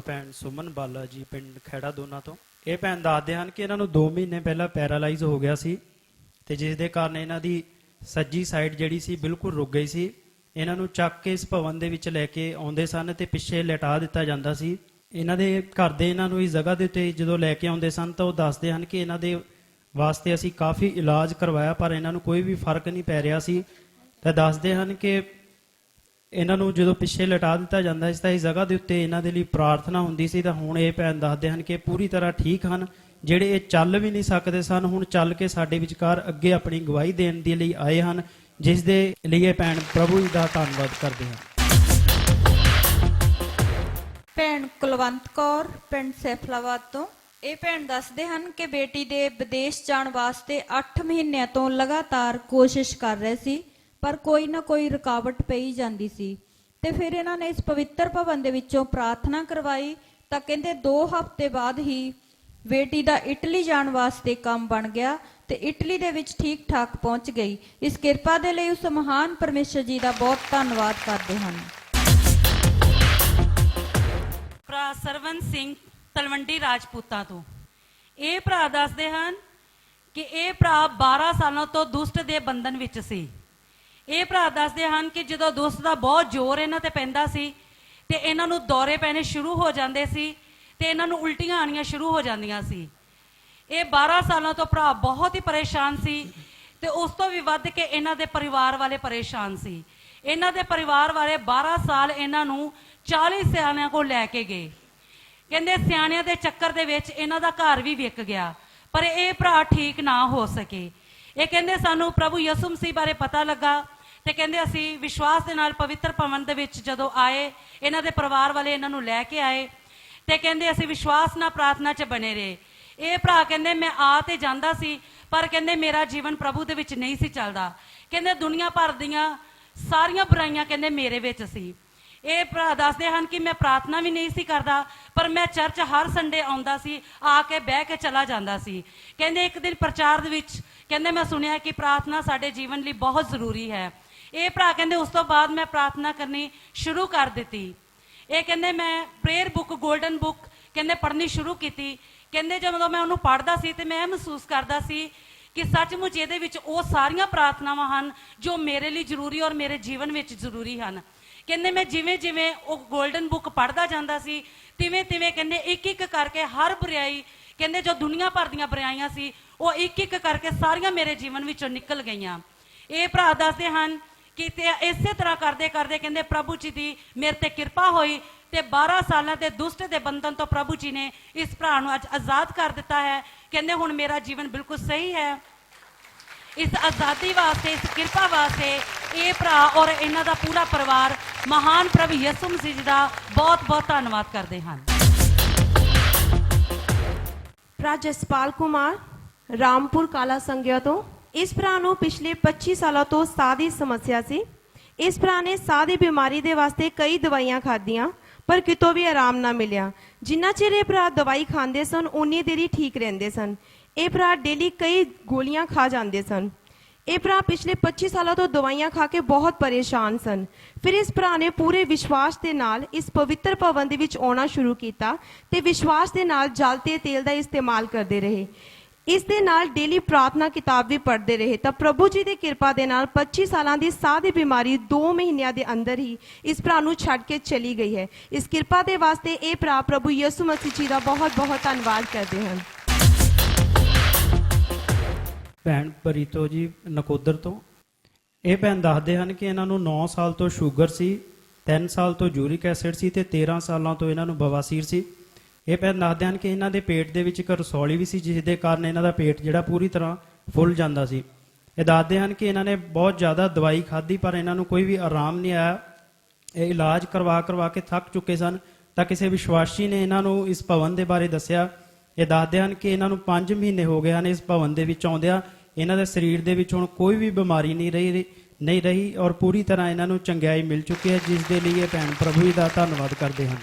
ਭੈਣ ਸੁਮਨ ਬਾਲਾ ਜੀ ਪਿੰਡ ਖੈੜਾ ਦੋਨਾ ਤੋਂ। ਇਹ ਭੈਣ ਦੱਸਦੇ ਹਨ ਕਿ ਇਹਨਾਂ ਨੂੰ 2 ਮਹੀਨੇ ਪਹਿਲਾਂ ਪੈਰਾਲਾਈਜ਼ ਹੋ ਗਿਆ ਸੀ ਤੇ ਜਿਸ ਦੇ ਕਾਰਨ ਇਹਨਾਂ ਦੀ ਸੱਜੀ ਸਾਈਡ ਜਿਹੜੀ ਸੀ ਬਿਲਕੁਲ ਰੁਕ ਗਈ ਸੀ। ਇਹਨਾਂ ਨੂੰ ਚੱਕ ਕੇ ਇਸ ਭਵਨ ਦੇ ਵਿੱਚ ਲੈ ਕੇ ਆਉਂਦੇ ਸਨ ਤੇ ਪਿੱਛੇ ਲਟਾ ਦਿੱਤਾ ਜਾਂਦਾ ਸੀ। ਇਹਨਾਂ ਦੇ ਘਰ ਦੇ ਇਹਨਾਂ ਨੂੰ ਇਸ ਜਗ੍ਹਾ ਦੇ ਉੱਤੇ ਜਦੋਂ ਲੈ ਕੇ ਆਉਂਦੇ ਸਨ ਤਾਂ ਉਹ ਦੱਸਦੇ ਹਨ ਕਿ ਇਹਨਾਂ ਦੇ ਵਾਸਤੇ ਅਸੀਂ ਕਾਫੀ ਇਲਾਜ ਕਰਵਾਇਆ ਪਰ ਇਹਨਾਂ ਨੂੰ ਕੋਈ ਵੀ ਫ਼ਰਕ ਨਹੀਂ ਪੈ ਰਿਹਾ ਸੀ। ਤਾਂ ਦੱਸਦੇ ਹਨ ਕਿ ਇਹਨਾਂ ਨੂੰ ਜਦੋਂ ਪਿੱਛੇ ਲਟਾ ਦਿੱਤਾ ਜਾਂਦਾ ਸੀ ਤਾਂ ਇਸ ਜਗ੍ਹਾ ਦੇ ਉੱਤੇ ਇਹਨਾਂ ਦੇ ਲਈ ਪ੍ਰਾਰਥਨਾ ਹੁੰਦੀ ਸੀ ਤਾਂ ਹੁਣ ਇਹ ਭੈਣ ਦੱਸਦੇ ਹਨ ਕਿ ਪੂਰੀ ਤਰ੍ਹਾਂ ਠੀਕ ਹਨ, ਜਿਹੜੇ ਇਹ ਚੱਲ ਵੀ ਨਹੀਂ ਸਕਦੇ ਸਨ, ਹੁਣ ਚੱਲ ਕੇ ਸਾਡੇ ਵਿਚਕਾਰ ਅੱਗੇ ਆਪਣੀ ਗਵਾਹੀ ਦੇਣ ਦੇ ਲਈ ਆਏ ਹਨ, ਜਿਸ ਦੇ ਲਈ ਇਹ ਭੈਣ ਪ੍ਰਭੂ ਜੀ ਦਾ ਧੰਨਵਾਦ ਕਰਦੇ ਹਨ। ਭੈਣ ਕੁਲਵੰਤ ਕੌਰ, ਪਿੰਡ ਸੈਫਲਾਬਾਦ ਤੋਂ। ਇਹ ਭੈਣ ਦੱਸਦੇ ਹਨ ਕਿ ਬੇਟੀ ਦੇ ਵਿਦੇਸ਼ ਜਾਣ ਵਾਸਤੇ 8 ਮਹੀਨਿਆਂ ਤੋਂ ਲਗਾਤਾਰ ਕੋਸ਼ਿਸ਼ ਕਰ ਰਹੇ ਸੀ। ਪਰ ਕੋਈ ਨਾ ਕੋਈ ਰੁਕਾਵਟ ਪਈ ਜਾਂਦੀ ਸੀ। ਤੇ ਫਿਰ ਇਹਨਾਂ ਨੇ ਇਸ ਪਵਿੱਤਰ ਭਵਨ ਦੇ ਵਿੱਚੋਂ ਪ੍ਰਾਰਥਨਾ ਕਰਵਾਈ ਤਾਂ ਕਹਿੰਦੇ 2 ਹਫ਼ਤੇ ਬਾਅਦ ਹੀ ਬੇਟੀ ਦਾ ਇਟਲੀ ਜਾਣ ਵਾਸਤੇ ਕੰਮ ਬਣ ਗਿਆ ਤੇ ਇਟਲੀ ਦੇ ਵਿੱਚ ਠੀਕ ਠਾਕ ਪਹੁੰਚ ਗਈ। ਇਸ ਕਿਰਪਾ ਦੇ ਲਈ ਉਸ ਮਹਾਨ ਪਰਮੇਸ਼ਰ ਜੀ ਦਾ ਬਹੁਤ ਧੰਨਵਾਦ ਕਰਦੇ ਹਨ। ਭਰਾ ਸਰਵਨ ਸਿੰਘ ਤਲਵੰਡੀ ਰਾਜਪੂਤਾਂ ਤੋਂ। ਇਹ ਭਰਾ ਦੱਸਦੇ ਹਨ ਕਿ ਇਹ ਭਰਾ 12 ਸਾਲਾਂ ਤੋਂ ਦੁਸ਼ਟ ਦੇ ਬੰਧਨ ਵਿੱਚ ਸੀ। ਇਹ ਭਰਾ ਦੱਸਦੇ ਹਨ ਕਿ ਜਦੋਂ ਦੁਸ਼ਟ ਦਾ ਬਹੁਤ ਜ਼ੋਰ ਇਹਨਾਂ ਤੇ ਪੈਂਦਾ ਸੀ ਤੇ ਇਹਨਾਂ ਨੂੰ ਦੌਰੇ ਪੈਣੇ ਸ਼ੁਰੂ ਹੋ ਜਾਂਦੇ ਸੀ ਤੇ ਇਹਨਾਂ ਨੂੰ ਉਲਟੀਆਂ ਆਣੀਆਂ ਸ਼ੁਰੂ ਹੋ ਜਾਂਦੀਆਂ ਸੀ। ਇਹ 12 ਸਾਲਾਂ ਤੋਂ ਭਰਾ ਬਹੁਤ ਹੀ ਪਰੇਸ਼ਾਨ ਸੀ ਤੇ ਉਸ ਤੋਂ ਵੀ ਵੱਧ ਕੇ ਇਹਨਾਂ ਦੇ ਪਰਿਵਾਰ ਵਾਲੇ ਪਰੇਸ਼ਾਨ ਸੀ। ਇਹਨਾਂ ਦੇ ਪਰਿਵਾਰ ਵਾਲੇ 12 ਸਾਲ ਇਹਨਾਂ ਨੂੰ 40 ਸਿਆਣਿਆਂ ਕੋਲ ਲੈ ਕੇ ਗਏ। ਕਹਿੰਦੇ ਸਿਆਣਿਆਂ ਦੇ ਚੱਕਰ ਦੇ ਵਿੱਚ ਇਹਨਾਂ ਦਾ ਘਰ ਵੀ ਵਿਕ ਗਿਆ, ਪਰ ਇਹ ਭਰਾ ਠੀਕ ਨਾ ਹੋ ਸਕੇ। ਇਹ ਕਹਿੰਦੇ ਸਾਨੂੰ ਪ੍ਰਭੂ ਯਿਸੂ ਮਸੀਹ ਬਾਰੇ ਪਤਾ ਲੱਗਾ ਤੇ ਕਹਿੰਦੇ ਅਸੀਂ ਵਿਸ਼ਵਾਸ ਦੇ ਨਾਲ ਪਵਿੱਤਰ ਭਵਨ ਦੇ ਵਿੱਚ ਜਦੋਂ ਆਏ, ਇਹਨਾਂ ਦੇ ਪਰਿਵਾਰ ਵਾਲੇ ਇਹਨਾਂ ਨੂੰ ਲੈ ਕੇ ਆਏ ਤੇ ਕਹਿੰਦੇ ਅਸੀਂ ਵਿਸ਼ਵਾਸ ਨਾਲ ਪ੍ਰਾਰਥਨਾ 'ਚ ਬਣੇ ਰਹੇ। ਇਹ ਭਰਾ ਕਹਿੰਦੇ ਮੈਂ ਆ ਤੇ ਜਾਂਦਾ ਸੀ, ਪਰ ਕਹਿੰਦੇ ਮੇਰਾ ਜੀਵਨ ਪ੍ਰਭੂ ਦੇ ਵਿੱਚ ਨਹੀਂ ਸੀ ਚੱਲਦਾ। ਕਹਿੰਦੇ ਦੁਨੀਆ ਭਰ ਦੀਆਂ ਸਾਰੀਆਂ ਬੁਰਾਈਆਂ ਕਹਿੰਦੇ ਮੇਰੇ ਵਿੱਚ ਸੀ। ਇਹ ਭਰਾ ਦੱਸਦੇ ਹਨ ਕਿ ਮੈਂ ਪ੍ਰਾਰਥਨਾ ਵੀ ਨਹੀਂ ਸੀ ਕਰਦਾ, ਪਰ ਮੈਂ ਚਰਚ ਹਰ ਸੰਡੇ ਆਉਂਦਾ ਸੀ, ਆ ਕੇ ਬਹਿ ਕੇ ਚਲਾ ਜਾਂਦਾ ਸੀ। ਕਹਿੰਦੇ ਇੱਕ ਦਿਨ ਪ੍ਰਚਾਰ ਦੇ ਵਿੱਚ ਕਹਿੰਦੇ ਮੈਂ ਸੁਣਿਆ ਕਿ ਪ੍ਰਾਰਥਨਾ ਸਾਡੇ ਜੀਵਨ ਲਈ ਬਹੁਤ ਜ਼ਰੂਰੀ ਹੈ। ਇਹ ਭਰਾ ਕਹਿੰਦੇ ਉਸ ਤੋਂ ਬਾਅਦ ਮੈਂ ਪ੍ਰਾਰਥਨਾ ਕਰਨੀ ਸ਼ੁਰੂ ਕਰ ਦਿੱਤੀ। ਇਹ ਕਹਿੰਦੇ ਮੈਂ ਪ੍ਰੇਅਰ ਬੁੱਕ 골ਡਨ ਬੁੱਕ ਕਹਿੰਦੇ ਪੜ੍ਹਨੀ ਸ਼ੁਰੂ ਕੀਤੀ। ਕਹਿੰਦੇ ਜਦੋਂ ਮੈਂ ਉਹਨੂੰ ਪੜ੍ਹਦਾ ਸੀ ਤੇ ਮੈਂ ਇਹ ਮਹਿਸੂਸ ਕਰਦਾ ਸੀ ਕਿ ਸੱਚਮੁੱਚ ਇਹਦੇ ਵਿੱਚ ਉਹ ਸਾਰੀਆਂ ਪ੍ਰਾਰਥਨਾਵਾਂ ਹਨ ਜੋ ਮੇਰੇ ਲਈ ਜ਼ਰੂਰੀ ਔਰ ਮੇਰੇ ਜੀਵਨ ਵਿੱਚ ਜ਼ਰੂਰੀ ਹਨ। ਕਹਿੰਦੇ ਮੈਂ ਜਿਵੇਂ ਜਿਵੇਂ ਉਹ 골ਡਨ ਬੁੱਕ ਪੜ੍ਹਦਾ ਜਾਂਦਾ ਸੀ, ਤਿਵੇਂ ਤਿਵੇਂ ਕਹਿੰਦੇ ਇੱਕ ਇੱਕ ਕਰਕੇ ਹਰ ਬੁਰਾਈ ਕਹਿੰਦੇ ਜੋ ਦੁਨੀਆ ਭਰ ਦੀਆਂ ਬੁਰਾਈਆਂ ਸੀ, ਉਹ ਇੱਕ ਇੱਕ ਕਰਕੇ ਸਾਰੀਆਂ ਮੇਰੇ ਜੀਵਨ ਵਿੱਚੋਂ ਨਿਕਲ ਗਈਆਂ। ਇਹ ਭਰਾ ਦੱਸਦੇ ਹਨ ਕਿਤੇ ਇਸੇ ਤਰ੍ਹਾਂ ਕਰਦੇ ਕਰਦੇ ਕਹਿੰਦੇ ਪ੍ਰਭੂ ਜੀ ਦੀ ਮੇਰੇ ਤੇ ਕਿਰਪਾ ਹੋਈ ਤੇ 12 ਸਾਲਾਂ ਦੇ ਦੁਸ਼ਟ ਦੇ ਬੰਧਨ ਤੋਂ ਪ੍ਰਭੂ ਜੀ ਨੇ ਇਸ ਭਰਾ ਨੂੰ ਅੱਜ ਆਜ਼ਾਦ ਕਰ ਦਿੱਤਾ ਹੈ। ਕਹਿੰਦੇ ਹੁਣ ਮੇਰਾ ਜੀਵਨ ਬਿਲਕੁਲ ਸਹੀ ਹੈ। ਇਸ ਆਜ਼ਾਦੀ ਵਾਸਤੇ, ਇਸ ਕਿਰਪਾ ਵਾਸਤੇ ਇਹ ਭਰਾ ਔਰ ਇਹਨਾਂ ਦਾ ਪੂਰਾ ਪਰਿਵਾਰ ਮਹਾਨ ਪ੍ਰਭੂ ਯਿਸੂ ਮਸੀਹ ਜੀ ਦਾ ਬਹੁਤ ਬਹੁਤ ਧੰਨਵਾਦ ਕਰਦੇ ਹਨ। ਭਰਾ ਜਸਪਾਲ ਕੁਮਾਰ, ਰਾਮਪੁਰ ਕਾਲਾ ਸੰਗਿਆ ਤੋਂ ਇਸ ਭਰਾ ਨੂੰ ਪਿਛਲੇ 25 ਸਾਲਾਂ ਤੋਂ ਸਾਹ ਦੀ ਸਮੱਸਿਆ ਸੀ। ਇਸ ਭਰਾ ਨੇ ਸਾਹ ਦੀ ਬਿਮਾਰੀ ਦੇ ਵਾਸਤੇ ਕਈ ਦਵਾਈਆਂ ਖਾਧੀਆਂ, ਪਰ ਕਿਤੋਂ ਵੀ ਆਰਾਮ ਨਾ ਮਿਲਿਆ। ਜਿੰਨਾ ਚਿਰ ਇਹ ਭਰਾ ਦਵਾਈ ਖਾਂਦੇ ਸਨ ਉਨੀ ਹੀ ਠੀਕ ਰਹਿੰਦੇ ਸਨ। ਇਹ ਭਰਾ ਡੇਲੀ ਕਈ ਗੋਲੀਆਂ ਖਾ ਜਾਂਦੇ ਸਨ। ਇਹ ਭਰਾ ਪਿਛਲੇ 25 ਸਾਲਾਂ ਤੋਂ ਦਵਾਈਆਂ ਖਾ ਕੇ ਬਹੁਤ ਪਰੇਸ਼ਾਨ ਸਨ। ਫਿਰ ਇਸ ਭਰਾ ਨੇ ਪੂਰੇ ਵਿਸ਼ਵਾਸ ਦੇ ਨਾਲ ਇਸ ਪਵਿੱਤਰ ਭਵਨ ਦੇ ਵਿੱਚ ਆਉਣਾ ਸ਼ੁਰੂ ਕੀਤਾ ਤੇ ਵਿਸ਼ਵਾਸ ਦੇ ਨਾਲ ਜਲ ਤੇ ਤੇਲ ਦਾ ਇਸਤੇਮਾਲ ਕਰਦੇ ਰਹੇ। ਇਸ ਦੇ ਨਾਲ ਡੇਲੀ ਪ੍ਰਾਰਥਨਾ ਕਿਤਾਬ ਵੀ ਪੜ੍ਹਦੇ ਰਹੇ। ਤਾਂ ਪ੍ਰਭੂ ਜੀ ਦੀ ਕਿਰਪਾ ਦੇ ਨਾਲ 25 ਸਾਲਾਂ ਦੀ ਸਾਹ ਦੀ ਬਿਮਾਰੀ 2 ਮਹੀਨਿਆਂ ਦੇ ਅੰਦਰ ਹੀ ਇਸ ਭਰਾ ਨੂੰ ਛੱਡ ਕੇ ਚਲੀ ਗਈ ਹੈ। ਇਸ ਕਿਰਪਾ ਦੇ ਵਾਸਤੇ ਇਹ ਭਰਾ ਪ੍ਰਭੂ ਯਿਸੂ ਮਸੀਹ ਜੀ ਦਾ ਬਹੁਤ ਬਹੁਤ ਧੰਨਵਾਦ ਕਰਦੇ ਹਨ ਭੈਣ ਪਰੀਤੋ ਜੀ, ਨਕੋਦਰ ਤੋਂ। ਇਹ ਭੈਣ ਦੱਸਦੇ ਹਨ ਕਿ ਇਹਨਾਂ ਨੂੰ 9 ਸਾਲ ਤੋਂ ਸ਼ੂਗਰ ਸੀ 3 ਸਾਲ ਤੋਂ ਯੂਰਿਕ ਐਸਿਡ ਸੀ ਤੇ 13 ਸਾਲਾਂ ਤੋਂ ਇਹਨਾਂ ਨੂੰ ਬਵਾਸੀਰ ਸੀ। ਇਹ ਭੈਣ ਦੱਸਦੇ ਹਨ ਕਿ ਇਹਨਾਂ ਦੇ ਪੇਟ ਦੇ ਵਿੱਚ ਇੱਕ ਰਸੌਲੀ ਵੀ ਸੀ ਜਿਸ ਦੇ ਕਾਰਨ ਇਹਨਾਂ ਦਾ ਪੇਟ ਜਿਹੜਾ ਪੂਰੀ ਤਰ੍ਹਾਂ ਫੁੱਲ ਜਾਂਦਾ ਸੀ। ਇਹ ਦੱਸਦੇ ਹਨ ਕਿ ਇਹਨਾਂ ਨੇ ਬਹੁਤ ਜ਼ਿਆਦਾ ਦਵਾਈ ਖਾਧੀ, ਪਰ ਇਹਨਾਂ ਨੂੰ ਕੋਈ ਵੀ ਆਰਾਮ ਨਹੀਂ ਆਇਆ। ਇਹ ਇਲਾਜ ਕਰਵਾ ਕਰਵਾ ਕੇ ਥੱਕ ਚੁੱਕੇ ਸਨ। ਤਾਂ ਕਿਸੇ ਵਿਸ਼ਵਾਸੀ ਨੇ ਇਹਨਾਂ ਨੂੰ ਇਸ ਭਵਨ ਦੇ ਬਾਰੇ ਦੱਸਿਆ। ਇਹ ਦੱਸਦੇ ਹਨ ਕਿ ਇਹਨਾਂ ਨੂੰ 5 ਮਹੀਨੇ ਹੋ ਗਏ ਹਨ ਇਸ ਭਵਨ ਦੇ ਵਿੱਚ ਆਉਂਦਿਆਂ। ਇਹਨਾਂ ਦੇ ਸਰੀਰ ਦੇ ਵਿੱਚ ਹੁਣ ਕੋਈ ਵੀ ਬਿਮਾਰੀ ਨਹੀਂ ਰਹੀ ਨਹੀਂ ਰਹੀ ਔਰ ਪੂਰੀ ਤਰ੍ਹਾਂ ਇਹਨਾਂ ਨੂੰ ਚੰਗਿਆਈ ਮਿਲ ਚੁੱਕੀ ਹੈ, ਜਿਸ ਦੇ ਲਈ ਇਹ ਭੈਣ ਪ੍ਰਭੂ ਜੀ ਦਾ ਧੰਨਵਾਦ ਕਰਦੇ ਹਨ।